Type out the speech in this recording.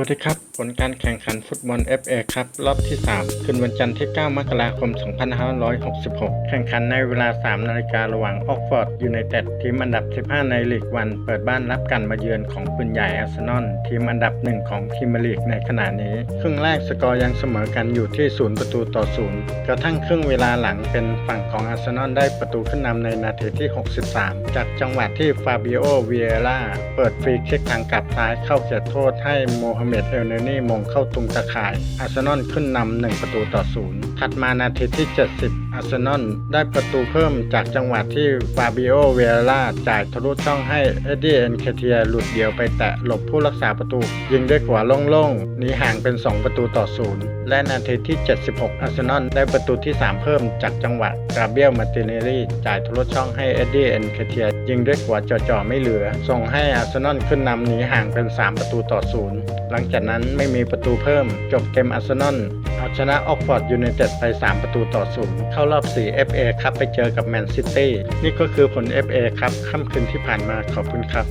วัสดีครับ ผลการแข่งขันฟุตบอล FA ครับ รอบที่ 3 คืนวันจันทร์ที่ 9 มกราคม 2566 แข่งขันในเวลา 3 นาฬิการะหว่างออกฟอร์ดยูไนเต็ดทีมอันดับ 15 ในลีกวัน เปิดบ้านรับการมาเยือนของปืนใหญ่อาร์เซนอลทีมอันดับ 1 ของพรีเมียร์ลีกในขณะนี้ ครึ่งแรกสกอร์ยังเสมอกันอยู่ที่ 0 ประตูต่อ 0 กระทั่งครึ่งเวลาหลังเป็นฝั่งของอาร์เซนอลได้ประตูขึ้นนำในนาทีที่ 63 จากจังหวะที่ฟาบิโอเวียร่าเปิดฟรีคิกทางกลับซ้ายเข้าเขตโทษให้โมฮัมเมดเอลเนนี่มงเข้าตุงตะข่ายอาร์เซนอลขึ้นนำ1ประตูต่อศูนย์ ถัดมานาทีที่ 70 อาร์เซนอลได้ประตูเพิ่มจากจังหวะที่ฟาบิโอเวียร่าจ่ายทะลุช่องให้เอ็ดดี้เอ็นเคเทียหลุดเดียวไปแตะหลบผู้รักษาประตู ยิงด้วยขวาโล่งๆหนีห่างเป็น 2 ประตูต่อศูนย์และนาทีที่ 76 อาร์เซนอลได้ประตูที่ 3 เพิ่มจากจังหวะกราเบียลมาติเนลี่จ่ายทะลุช่องให้เอ็ดดี้เอ็นเคเทียยิงด้วยขวาจ่อๆไม่เหลือ ส่งให้อาร์เซนอลขึ้นนำหนีห่างเป็น 3 ประตูต่อศูนย์หลังจากนั้นไม่มีประตูเพิ่ม จบเกมอาร์เซนอล ชนะออกฟอร์ดยูไนเต็ดไป 3 ประตูต่อศูนย์เข้ารอบ 4 FA ครับไปเจอกับแมนซิตี้นี่ก็คือผล FA ครับค่ำคืนที่ผ่านมาขอบคุณครับ